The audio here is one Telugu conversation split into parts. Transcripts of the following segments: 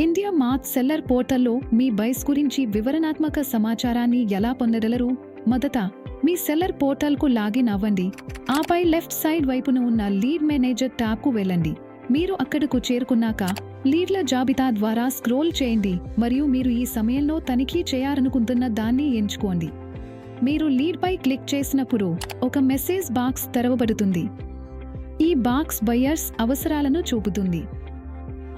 ఇండియా మార్ట్ సెల్లర్ పోర్టల్లో మీ బైస్ గురించి వివరణాత్మక సమాచారాన్ని ఎలా పొందగలరు? మొదట మీ సెల్లర్ పోర్టల్కు లాగిన్ అవ్వండి. ఆపై లెఫ్ట్ సైడ్ వైపున ఉన్న లీడ్ మేనేజర్ ట్యాబ్కు వెళ్ళండి. మీరు అక్కడకు చేరుకున్నాక లీడ్ల జాబితా ద్వారా స్క్రోల్ చేయండి మరియు మీరు ఈ సమయంలో తనిఖీ చేయాలనుకుంటున్న దాన్ని ఎంచుకోండి. మీరు లీడ్పై క్లిక్ చేసినప్పుడు ఒక మెసేజ్ బాక్స్ తెరవబడుతుంది. ఈ బాక్స్ బయర్స్ అవసరాలను చూపుతుంది.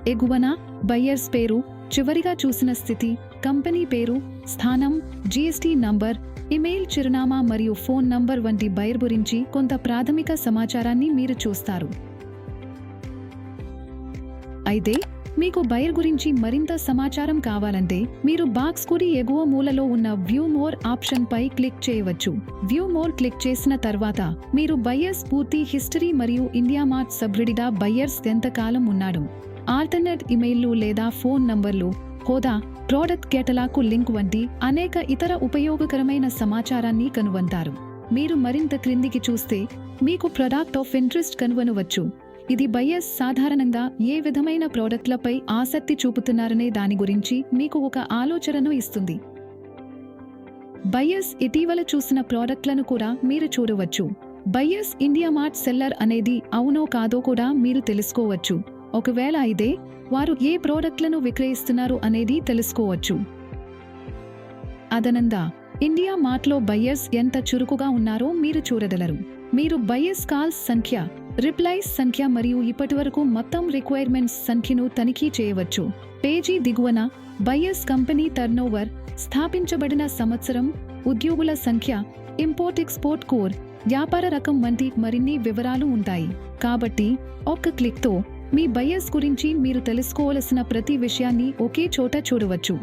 ఎగువన బయ్యర్స్ పేరు చివరిగా చూసిన స్థితి కంపెనీ పేరు స్థానం జీఎస్టీ నంబర్ ఇమెయిల్ చిరునామా మరియు ఫోన్ నంబర్ వంటి బయర్ గురించి కొంత ప్రాథమిక సమాచారాన్ని మీరు చూస్తారు. అయితే మీకు బయర్ గురించి మరింత సమాచారం కావాలంటే మీరు బాక్స్ కుడి ఎగువ మూలలో ఉన్న వ్యూ మోర్ ఆప్షన్ పై క్లిక్ చేయవచ్చు. వ్యూ మోర్ క్లిక్ చేసిన తర్వాత మీరు బయ్యర్స్ పూర్తి హిస్టరీ మరియు ఇండియా మార్ట్ సభ్యుడిగా బయ్యర్స్ ఎంతకాలం ఉన్నాడు? ఆల్టర్నేట్ ఇమెయిల్లు లేదా ఫోన్ నంబర్లు హోదా ప్రోడక్ట్ కేటలాకు లింక్ వంటి అనేక ఇతర ఉపయోగకరమైన సమాచారాన్ని కనుగొంటారు. మీరు మరింత క్రిందికి చూస్తే మీకు ప్రొడక్ట్ ఆఫ్ ఇంట్రెస్ట్ కనుగొనవచ్చు. ఇది బయస్ సాధారణంగా ఏ విధమైన ప్రోడక్ట్లపై ఆసక్తి చూపుతున్నారనే దాని గురించి మీకు ఒక ఆలోచనను ఇస్తుంది. బయస్ ఇటీవల చూసిన ప్రోడక్ట్లను కూడా మీరు చూడవచ్చు. బయస్ ఇండియా మార్ట్ సెల్లర్ అనేది అవునో కాదో కూడా మీరు తెలుసుకోవచ్చు. ఒకవేళ అయితే వారు ఏ ప్రోడక్ట్లను విక్రయిస్తున్నారు అనేది తెలుసుకోవచ్చు. అదనంగా ఇండియా మార్ట్లో బయ్యర్స్ ఎంత చురుకుగా ఉన్నారో మీరు చూడగలరు. మీరు బయ్యర్స్ కాల్స్ సంఖ్య రిప్లైస్ సంఖ్య మరియు ఇప్పటివరకు మొత్తం రిక్వైర్మెంట్స్ సంఖ్యను తనిఖీ చేయవచ్చు. పేజీ దిగువన బయ్యర్స్ కంపెనీ టర్నోవర్ స్థాపించబడిన సంవత్సరం ఉద్యోగుల సంఖ్య ఇంపోర్ట్ ఎక్స్పోర్ట్ కోర్ వ్యాపార రకం వంటి మరిన్ని వివరాలు ఉంటాయి. కాబట్టి ఒక్క క్లిక్తో మీ బయస్ గురించి మీరు తెలుసుకోవలసిన ప్రతి విషయాన్ని ఒకే చోట చూడవచ్చు.